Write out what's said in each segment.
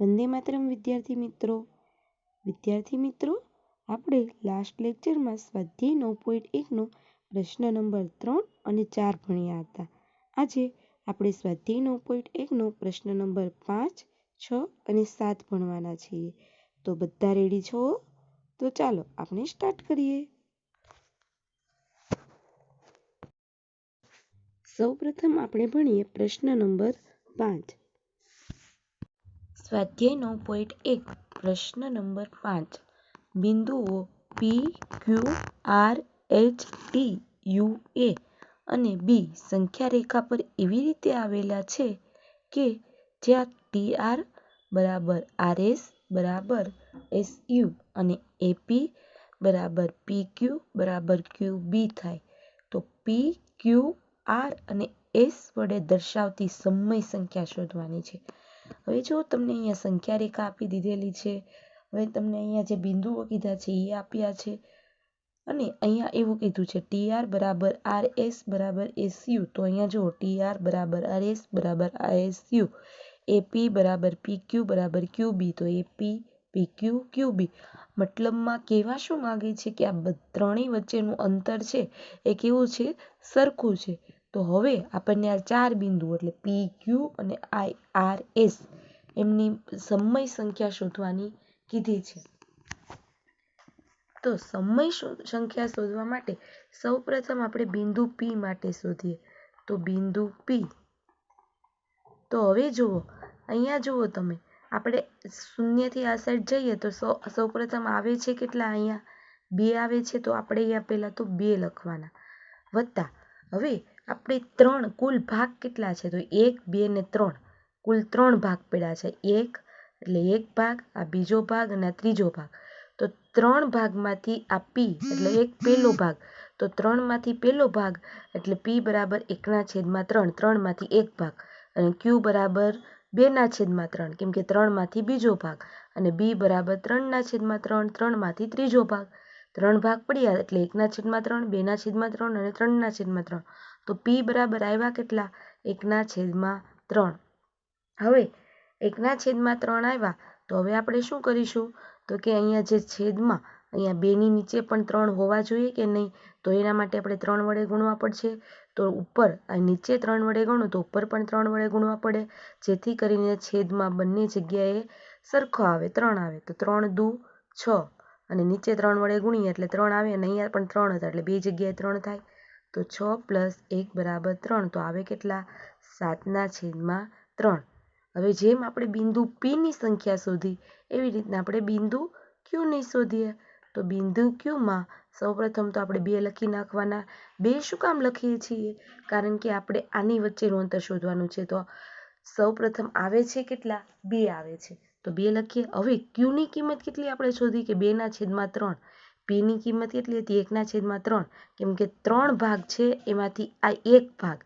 વંદે માતરમ વિદ્યાર્થી મિત્રો. વિદ્યાર્થી મિત્રો, આપણે લાસ્ટ લેક્ચરમાં સ્વાધ્યાય નવ પોઈન્ટ એકનો પ્રશ્ન નંબર ત્રણ અને ચાર ભણ્યા હતા. આજે આપણે સ્વાધ્યાય નવ પોઈન્ટ એકનો પ્રશ્ન નંબર પાંચ, છ અને સાત ભણવાના છીએ. તો બધા રેડી છો? તો ચાલો આપણે સ્ટાર્ટ કરીએ. સૌપ્રથમ આપણે ભણીએ પ્રશ્ન નંબર પાંચ. સ્વાધ્યાય નવ પોઈન્ટ એક, પ્રશ્ન નંબર પાંચ. બિંદુઓ P Q R H T U A અને બી સંખ્યા રેખા પર એવી રીતે આવેલા છે કે જ્યાં ટી આર બરાબર આર એસ બરાબર એસ યુ અને એપી બરાબર પી ક્યુ બરાબર ક્યુ બી થાય. તો પી ક્યુ આર અને એસ વડે દર્શાવતી સમય સંખ્યા શોધવાની છે. હવે જો તમને અહીંયા સંખ્યા રેખા આપી દીધેલી છે, હવે તમને અહીંયા જે બિંદુઓ કીધા છે એ આપ્યા છે. અને અહીંયા એવું કીધું છે ટી આર બરાબર આર એસ બરાબર એસ યુ. તો અહીંયા જુઓ ટી આર બરાબર આર એસ બરાબર R S U. A P બરાબર પી ક્યુ બરાબર ક્યુ બી, તો A P P Q Q B. મતલબમાં કહેવા શું માગે છે કે આ ત્રણેય વચ્ચેનું અંતર છે એ કેવું છે? સરખું છે. તો હવે આપણને આ ચાર બિંદુ એટલે પી ક્યુ અને આઈ આર એસ એમની સમય સંખ્યા શોધવાની કીધી છે. તો સમય સંખ્યા શોધવા માટે સૌપ્રથમ આપણે બિંદુ પી માટે શોધીએ. તો બિંદુ પી. તો હવે જુઓ અહીંયા જુઓ તમે. આપણે શૂન્યથી આ સાઈડ જઈએ તો સૌ, સૌપ્રથમ આવે છે કેટલા અહીંયા? બે આવે છે તો આપણે અહીંયા પહેલાં તો બે લખવાના. વત્તા, હવે આપણે ત્રણ કુલ ભાગ કેટલા છે? તો એક, બે ને ત્રણ. કુલ ત્રણ ભાગ પડ્યા છે. એક, એટલે એક ભાગ, આ બીજો ભાગ અને ત્રીજો ભાગ. તો ત્રણ ભાગમાંથી આ પી એટલે એક પહેલો ભાગ. તો ત્રણમાંથી પહેલો ભાગ, એટલે પી બરાબર એકના છેદમાં ત્રણ. ત્રણમાંથી એક ભાગ. અને ક્યુ બરાબર બેના છેદમાં ત્રણ, કેમ કે ત્રણમાંથી બીજો ભાગ અને બી બરાબર ત્રણના છેદમાં ત્રણ, ત્રણમાંથી ત્રીજો ભાગ. ત્રણ ભાગ પડ્યા એટલે એકના છેદમાં ત્રણ, બેના છેદમાં ત્રણ અને ત્રણના છેદમાં ત્રણ. તો પી બરાબર આવ્યા કેટલા? એકના છેદમાં ત્રણ. હવે એકના છેદમાં ત્રણ આવ્યા, તો હવે આપણે શું કરીશું? તો કે અહીંયા જે છેદમાં અહીંયા બેની નીચે પણ ત્રણ હોવા જોઈએ કે નહીં? તો એના માટે આપણે ત્રણ વડે ગુણવા પડશે. તો ઉપર નીચે ત્રણ વડે ગણું તો ઉપર પણ ત્રણ વડે ગુણવા પડે. જેથી કરીને છેદમાં બંને જગ્યાએ સરખો આવે, ત્રણ આવે. તો ત્રણ દુ છ. અને નીચે ત્રણ વડે ગુણીએ એટલે ત્રણ આવે અને અહીંયા પણ ત્રણ હતા એટલે બે જગ્યાએ ત્રણ થાય. તો છ પ્લસ એક બરાબર ત્રણ. તો આવે કેટલા? સાતના છેદમાં ત્રણ. હવે જેમ આપણે બિંદુ પીની સંખ્યા શોધી, એવી રીતના આપણે બિંદુ ક્યુની શોધીએ. તો બિંદુ ક્યુમાં સૌપ્રથમ તો આપણે બે લખી નાખવાના. બે શું કામ લખીએ છીએ? કારણ કે આપણે આની વચ્ચેનું અંતર શોધવાનું છે. તો સૌપ્રથમ આવે છે કેટલા? બે આવે છે. તો બે લખીએ. હવે ક્યુની કિંમત કેટલી આપણે શોધી? કે બેના છેદમાં ત્રણ. પીની કિંમત કેટલી હતી? એકના છેદમાં ત્રણ. કેમ કે ત્રણ ભાગ છે, એમાંથી આ એક ભાગ.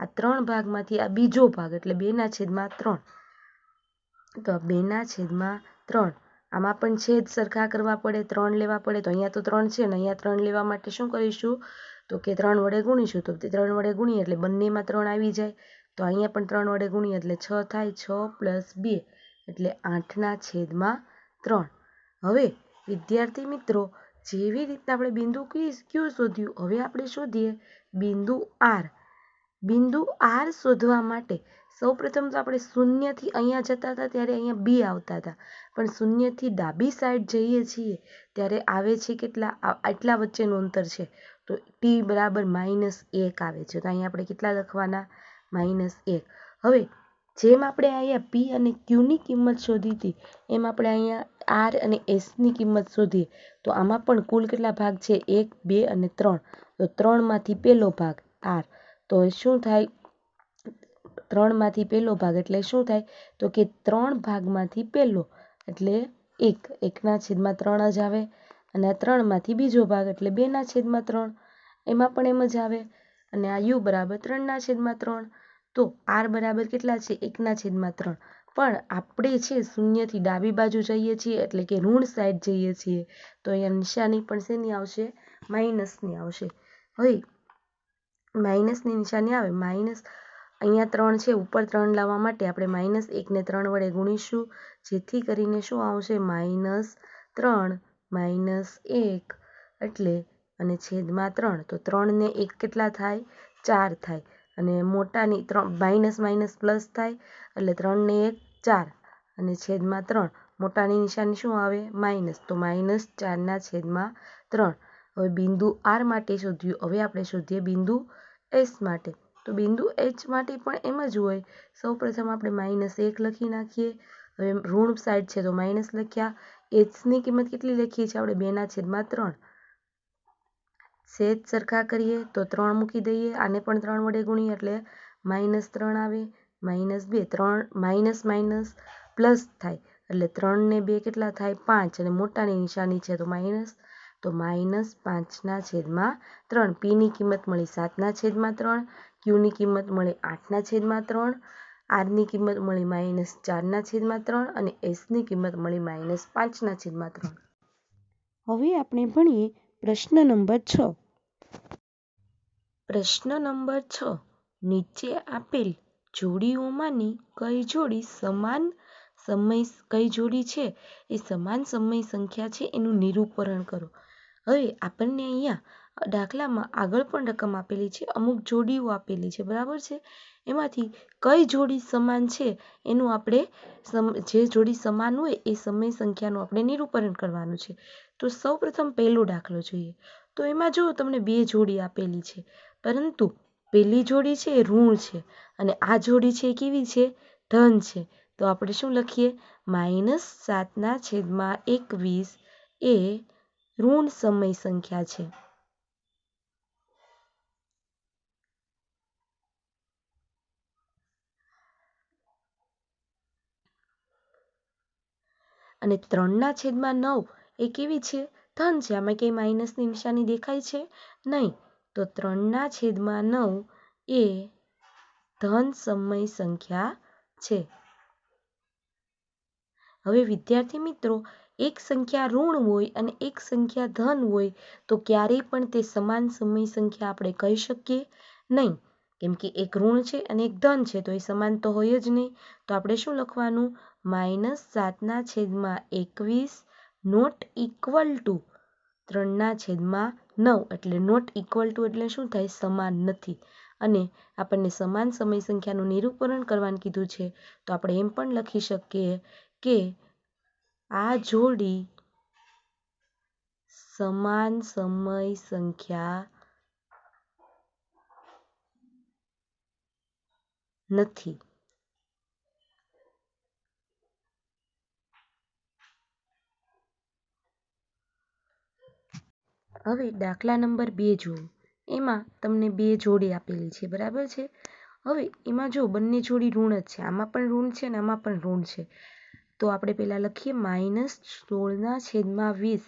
આ ત્રણ ભાગમાંથી આ બીજો ભાગ, એટલે બેના છેદમાં ત્રણ. તો બેના છેદમાં ત્રણ. આમાં પણ છેદ સરખા કરવા પડે, ત્રણ લેવા પડે, તો અહીંયા તો ત્રણ છે ને અહીંયા ત્રણ લેવા માટે શું કરીશું? તો કે ત્રણ વડે ગુણીશું, તો ત્રણ વડે ગુણીએ એટલે બંનેમાં ત્રણ આવી જાય. તો અહીંયા પણ ત્રણ વડે ગુણીએ એટલે છ થાય છ પ્લસ બે, એટલે આઠના છેદમાં ત્રણ. હવે, વિદ્યાર્થી મિત્રો, જેવી રીતના આપણે બિંદુ ક્યુ શોધ્યું, હવે આપણે શોધીએ બિંદુ આર. બિંદુ આર શોધવા માટે સૌપ્રથમ તો આપણે શૂન્યથી અહીંયા જતા હતા, ત્યારે અહીંયા બી આવતા હતા. પણ શૂન્યથી ડાબી સાઈડ જઈએ છીએ, ત્યારે આવે છે કેટલા આટલા વચ્ચેનું અંતર છે. તો ટી બરાબર માઇનસ એક આવે છે. તો અહીંયા આપણે કેટલા લખવાના? માઇનસ એક. હવે, જેમ આપણે અહીંયા પી અને ક્યુની કિંમત શોધી હતી, એમ આપણે અહીંયા આર અને એસની કિંમત શોધીએ. તો આમાં પણ કુલ કેટલા ભાગ છે? એક, બે અને ત્રણ. તો ત્રણમાંથી પહેલો ભાગ આર. તો શું થાય? ત્રણમાંથી પહેલો ભાગ એટલે શું થાય? તો કે ત્રણ ભાગમાંથી પહેલો, એટલે એક. એકના છેદમાં ત્રણ જ આવે અને આ ત્રણમાંથી બીજો ભાગ એટલે બેના છેદમાં ત્રણ. એમાં પણ એમ જ આવે. અને આ યુ બરાબર ત્રણના છેદમાં ત્રણ. તો આર બરાબર કેટલા છે? એકના છેદમાં ત્રણ. પણ આપણે છે શૂન્યથી ડાબી બાજુ જઈએ છીએ, એટલે કે ઋણ સાઈડ જઈએ છીએ, તો અહીંયા નિશાની પણ શેની આવશે? માઇનસની આવશે. હવે માઇનસની નિશાની આવે. માઇનસ અહીંયા ત્રણ છે, ઉપર ત્રણ લાવવા માટે આપણે માઇનસ એકને ત્રણ વડે ગુણીશું. જેથી કરીને શું આવશે? માઇનસ ત્રણ, માઇનસ એક એટલે અને છેદમાં ત્રણ. તો ત્રણને એક કેટલા થાય? ચાર થાય. અને મોટાની ત્રણ, માઇનસ માઇનસ પ્લસ થાય એટલે ત્રણને એક, ચાર. અને છેદમાં ત્રણ. મોટાની નિશાની શું આવે? માઇનસ. તો માઇનસ ચારના છેદમાં ત્રણ. હવે બિંદુ આર માટે શોધ્યું. હવે આપણે શોધીએ બિંદુ એસ માટે. તો બિંદુ એચ માટે પણ એમ જ હોય. સૌપ્રથમ આપણે માઇનસ એક લખી નાખીએ. હવે ઋણ સાઈડ છે તો માઇનસ લખ્યા. એચની કિંમત કેટલી લખીએ છીએ આપણે? બેના છેદમાં ત્રણ. સેજ સરખા કરીએ તો ત્રણ મૂકી દઈએ. આને પણ ત્રણ વડે ગુણીએ એટલે માઇનસ ત્રણ આવે. માઇનસ બે. ત્રણ માઇનસ માઇનસ પ્લસ થાય. એટલે ત્રણને બે કેટલા થાય? પાંચ. અને મોટાની નિશાની છે તો માઇનસ તો માઇનસ પાંચના છેદમાં ત્રણ. પીની કિંમત મળી સાતના છેદમાં ત્રણ. ક્યુની કિંમત મળી આઠના છેદમાં ત્રણ આરની કિંમત મળી માઇનસ ચારના છેદમાં ત્રણ અને એસની કિંમત મળી માઇનસ પાંચના છેદમાં ત્રણ. હવે આપણે ભણીએ પ્રશ્ન નંબર છ. પ્રશ્ન નંબર છ. નીચે આપેલ જોડીઓમાંની કઈ જોડી સમાન સમય કઈ જોડી છે? એ સમાન સમય સંખ્યા છે એનું નિરૂપણ કરો. હવે આપણને અહીંયા દાખલામાં આગળ પણ રકમ આપેલી છે, અમુક જોડીઓ આપેલી છે, બરાબર છે? એમાંથી કઈ જોડી સમાન છે, એનું આપણે જે જોડી સમાન હોય એ સમય સંખ્યાનું આપણે નિરૂપણ કરવાનું છે. તો સૌપ્રથમ પહેલો દાખલો જોઈએ. તો એમાં જો તમને બે જોડી આપેલી છે, પરંતુ પહેલી જોડી છે એ ઋણ છે અને આ જોડી છે એ કેવી છે? ધન છે. તો આપણે શું લખીએ? માઇનસ સાતના છેદમાં એકવીસ એ ઋણ સમય સંખ્યા છે. અને ત્રણના છેદમાં નવ એ કેવી છે? ધન છે. આમાં કંઈ માઇનસની નિશાની દેખાય છે? નહીં. તો ત્રણના છેદમાં નવ એ ધન સમય સંખ્યા છે. હવે વિદ્યાર્થી મિત્રો, એક સંખ્યા ઋણ હોય અને એક સંખ્યા ધન હોય, તો ક્યારેય પણ તે સમાન સમય સંખ્યા આપણે કહી શકીએ? નહીં. કેમ કે એક ઋણ છે અને એક ધન છે, તો એ સમાન તો હોય જ નહીં. તો આપણે શું લખવાનું? માઇનસ સાતના છેદમાં એકવીસ, નોટ ઇક્વલ ટુ ત્રણના છેદમાં નવ. એટલે નોટ ઇક્વલ ટુ એટલે શું થાય? સમાન નથી. અને આપણને સમાન સમય સંખ્યાનું નિરૂપણ કરવાનું કીધું છે, તો આપણે એમ પણ લખી શકીએ કે આ જોડી સમાન સમય સંખ્યા નથી. હવે દાખલા નંબર બે જુઓ. એમાં તમને બે જોડી આપેલી છે, બરાબર છે? હવે એમાં જો બંને જોડી ઋણ જ છે, આમાં પણ ઋણ છે અને આમાં પણ ઋણ છે. તો આપણે પહેલાં લખીએ માઇનસ સોળના છેદમાં વીસ.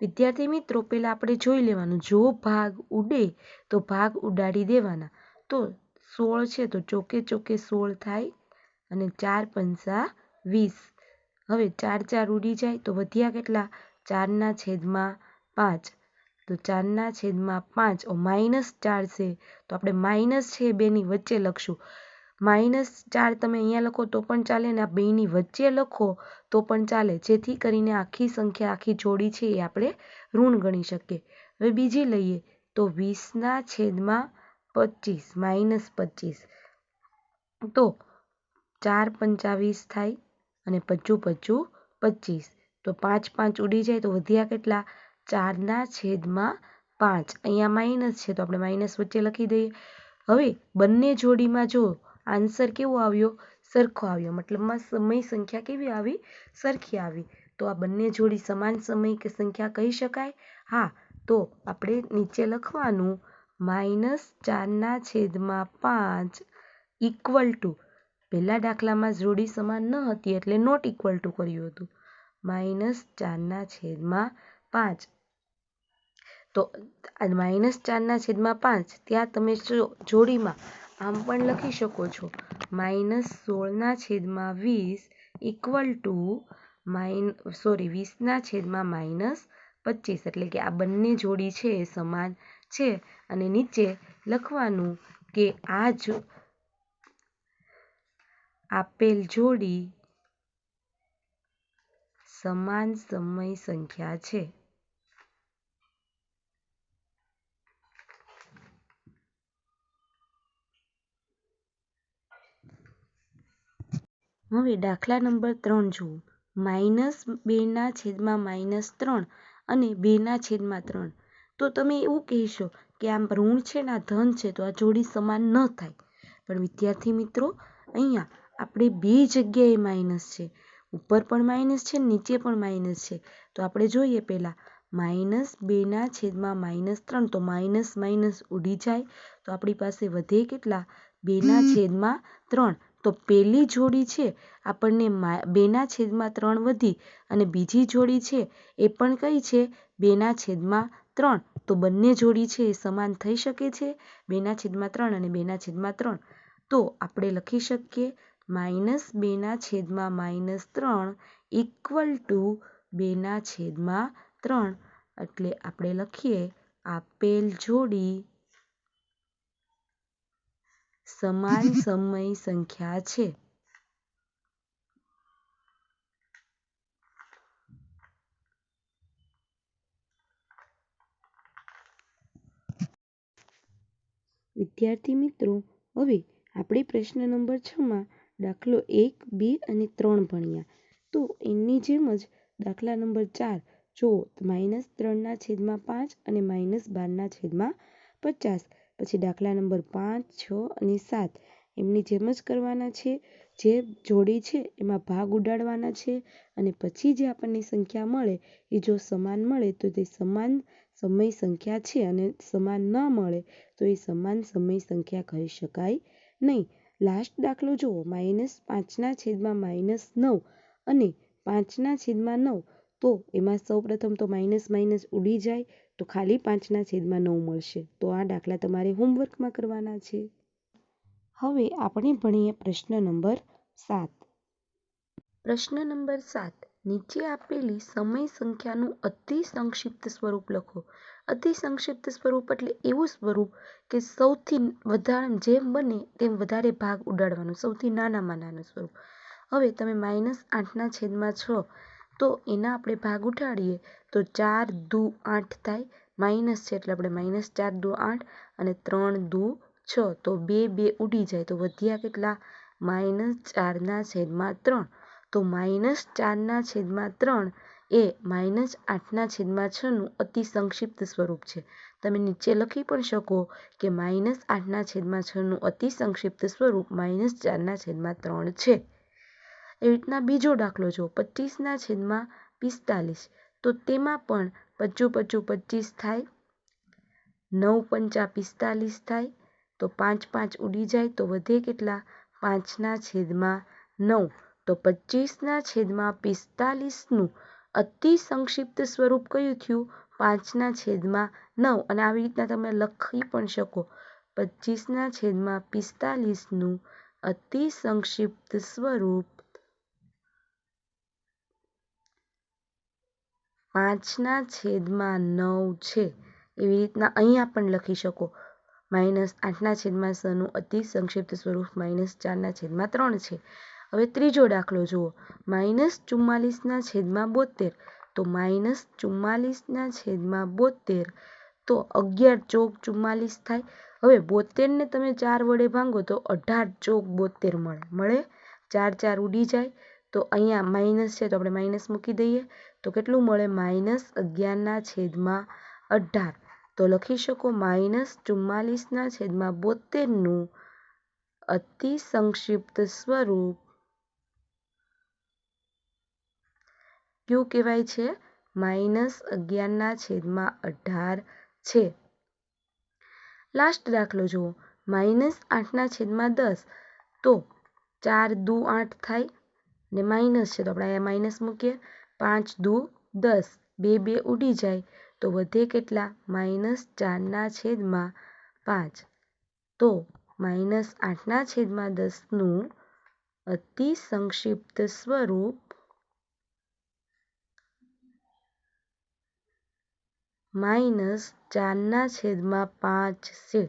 વિદ્યાર્થી મિત્રો પહેલાં આપણે જોઈ લેવાનું. જો ભાગ ઉડે તો ભાગ ઉડાડી દેવાના. તો સોળ છે તો ચોકે ચોકે સોળ થાય અને ચાર પંચા વીસ. હવે ચાર ચાર ઉડી જાય તો વધ્યા કેટલા? ચારના છેદમાં પાંચ. તો ચારના છેદમાં પાંચ માઇનસ ચાર છે. તો આપણે માઇનસ છે બેની વચ્ચે લખશું. માઇનસ ચાર તમે અહીંયા લખો તો પણ ચાલે ને આ બેની વચ્ચે લખો તો પણ ચાલે. જેથી કરીને આખી સંખ્યા, આખી જોડી છે એ આપણે ઋણ ગણી શકીએ. હવે બીજી લઈએ તો વીસના છેદમાં પચીસ માઇનસ પચીસ. તો ચાર પંચાવીસ થાય અને પચું પચું પચીસ. તો પાંચ પાંચ ઉડી જાય તો વધ્યા કેટલા? ચારના છેદમાં પાંચ. અહીંયા માઇનસ છે, તો આપણે માઇનસ વચ્ચે લખી દઈએ. હવે બંને જોડીમાં જો આન્સર કેવો આવ્યો? સરખો આવ્યો. મતલબમાં સમય સંખ્યા કેવી આવી? સરખી આવી. તો આ બંને જોડી સમાન સમય કે સંખ્યા કહી શકાય? હા. તો આપણે નીચે લખવાનું માઇનસ ચારના છેદમાં પાંચ ઇક્વલ ટુ. પહેલાં દાખલામાં જોડી સમાન ન હતી એટલે નોટ ઇક્વલ ટુ કર્યું હતું. માઇનસ ચારના છેદમાં પાંચ. તો માઇનસ ચારના છેદમાં પાંચ, ત્યાં તમે જોડીમાં આમ પણ લખી શકો છો. માઇનસ સોળના છેદમાં વીસ ઇક્વલ ટુ માઇન સોરી વીસના છેદમાં માઇનસ પચીસ. એટલે કે આ બંને જોડી છે, એ સમાન છે. અને નીચે લખવાનું કે આ જ આપેલ જોડી સમાન સમય સંખ્યા છે. હવે દાખલા નંબર ત્રણ જુઓ. માઇનસ બેના છેદમાં માઇનસ ત્રણ અને બેના છેદમાં ત્રણ. તો તમે એવું કહેશો કે આમ ઋણ છે ને આ ધન છે તો આ જોડી સમાન ન થાય. પણ વિદ્યાર્થી મિત્રો અહીંયા આપણે બે જગ્યાએ માઇનસ છે. ઉપર પણ માઇનસ છે નીચે પણ માઇનસ છે. તો આપણે જોઈએ પહેલાં માઇનસ બેના છેદમાં માઇનસ ત્રણ. તો માઇનસ માઇનસ ઉડી જાય. તો આપણી પાસે વધે કેટલા? બેના છેદમાં ત્રણ. તો પહેલી જોડી છે આપણને બેના છેદમાં ત્રણ વધી અને બીજી જોડી છે એ પણ કઈ છે? બેના છેદમાં ત્રણ. તો બંને જોડી છે એ સમાન થઈ શકે છે? બેના છેદમાં ત્રણ અને બેના છેદમાં ત્રણ. તો આપણે લખી શકીએ માઇનસ બેના છેદમાં માઇનસ ત્રણ ઇક્વલ ટુ બેના છેદમાં ત્રણ. એટલે આપણે લખીએ આપેલ જોડી સમાન સમય સંખ્યા છે. વિદ્યાર્થી મિત્રો, હવે આપણે પ્રશ્ન નંબર છમાં દાખલો એક, બે અને ત્રણ ભણ્યા. તો એની જેમ જ દાખલા નંબર ચાર, જો માઇનસ ત્રણના છેદમાં પાંચ અને માઇનસ બારના છેદમાં પચાસ પછી દાખલા નંબર પાંચ, છ અને સાત. એમની જેમ જ કરવાના છે. જે જોડી છે એમાં ભાગ ઉડાડવાના છે અને પછી જે આપણને સંખ્યા મળે, એ જો સમાન મળે તો તે સમાન સમય સંખ્યા છે અને સમાન ન મળે તો એ સમાન સમય સંખ્યા કહી શકાય નહીં. લાસ્ટ દાખલો જુઓ, માઇનસ પાંચના છેદમાં માઇનસ નવ અને પાંચના છેદમાં નવ. તો એમાં સૌપ્રથમ તો માઇનસ માઇનસ ઉડી જાય તો ખાલી પાંચના છેદમાં નવ મળશે. તો આ દાખલા તમારે હોમવર્કમાં કરવાના છે. હવે આપણે ભણીએ પ્રશ્ન નંબર સાત. પ્રશ્ન નંબર સાત. નીચે આપેલી સમય સંખ્યાનું અતિ સંક્ષિપ્ત સ્વરૂપ લખો. અતિ સંક્ષિપ્ત સ્વરૂપ એટલે એવું સ્વરૂપ કે સૌથી વધારે જેમ બને તેમ વધારે ભાગ ઉડાડવાનું, સૌથી નાનામાં નાનું સ્વરૂપ. હવે તમે માઇનસ આઠના છેદમાં છ. તો એના આપણે ભાગ ઉઠાડીએ તો ચાર દુ આઠ થાય. માઇનસ છે એટલે આપણે માઇનસ ચાર દુ આઠ અને ત્રણ દુ છ. તો બે બે ઉડી જાય. તો વધ્યા કેટલા? માઇનસ ચારના છેદમાં ત્રણ. તો માઇનસ ચારના છેદમાં ત્રણ એ માઇનસ આઠના છેદમાં છનું અતિ સંક્ષિપ્ત સ્વરૂપ છે. તમે નીચે લખી પણ શકો કે માઇનસ આઠના છેદમાં છનું અતિ સંક્ષિપ્ત સ્વરૂપ માઇનસ ચારના છેદમાં ત્રણ છે. એવી રીતના બીજો દાખલો જુઓ, પચીસના છેદમાં પિસ્તાલીસ. તો તેમાં પણ પચું પચું પચીસ થાય, નવ પંચા પિસ્તાલીસ થાય, તો પાંચ પાંચ ઉડી જાય, તો વધે કેટલા? પાંચના છેદમાં નવ. તો પચીસના છેદમાં પિસ્તાલીસનું અતિ સંક્ષિપ્ત સ્વરૂપ કયું થયું? પાંચના છેદમાં નવ. અને આવી રીતના તમે લખી પણ શકો. પચીસના છેદમાં પિસ્તાલીસનું અતિ સંક્ષિપ્ત સ્વરૂપ પાંચના છેદમાં નવ છે. એવી રીતના અહીંયા પણ લખી શકો. માઇનસ આઠના છેદમાં સનું અતિ સંક્ષિપ્ત સ્વરૂપ માઇનસ ચારના છેદમાં ત્રણ છે. હવે ત્રીજો દાખલો જુઓ. માઇનસ ચુમ્માલીસના છેદમાં બોતેર તો માઇનસ ચુમ્માલીસના છેદમાં બોતેર તો અગિયાર ચોક ચુમ્માલીસ થાય. હવે બોતેરને તમે ચાર વડે ભાંગો તો અઢાર ચોક બોતેર મળે. મળે? ચાર ચાર ઉડી જાય. તો અહીંયા માઇનસ છે તો આપણે માઇનસ મૂકી દઈએ. તો કેટલું મળે? માઇનસ અગિયારના છેદમાં અઢાર. તો લખી શકો, માઇનસ ચુમ્માલીસના છેદમાં બોતેરનું અતિ સંક્ષિપ્ત સ્વરૂપ કયું કહેવાય છે? માઇનસ અગિયારના છેદમાં અઢાર છે. લાસ્ટ દાખલો જુઓ. માઇનસ આઠના છેદમાં દસ. તો ચાર દુ આઠ થાય. ને માઇનસ છે તો આપણે અહીંયા માઇનસ મૂકીએ. પાંચ દુ દસ. બે બે ઉડી જાય. તો વધે કેટલા? માઇનસ ચારના છેદમાં પાંચ. તો માઇનસ આઠના છેદમાં દસનું અતિ સંક્ષિપ્ત સ્વરૂપ માઇનસ ચારના છેદમાં પાંચ છે.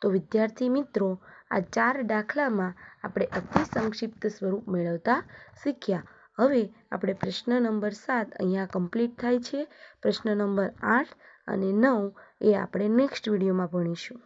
તો વિદ્યાર્થી મિત્રો આ ચાર દાખલામાં આપણે અતિ સંક્ષિપ્ત સ્વરૂપ મેળવતા શીખ્યા. હવે આપણે પ્રશ્ન નંબર સાત અહીંયા કમ્પ્લીટ થાય છે. પ્રશ્ન નંબર આઠ અને નવ એ આપણે નેક્સ્ટ વિડીયોમાં ભણીશું.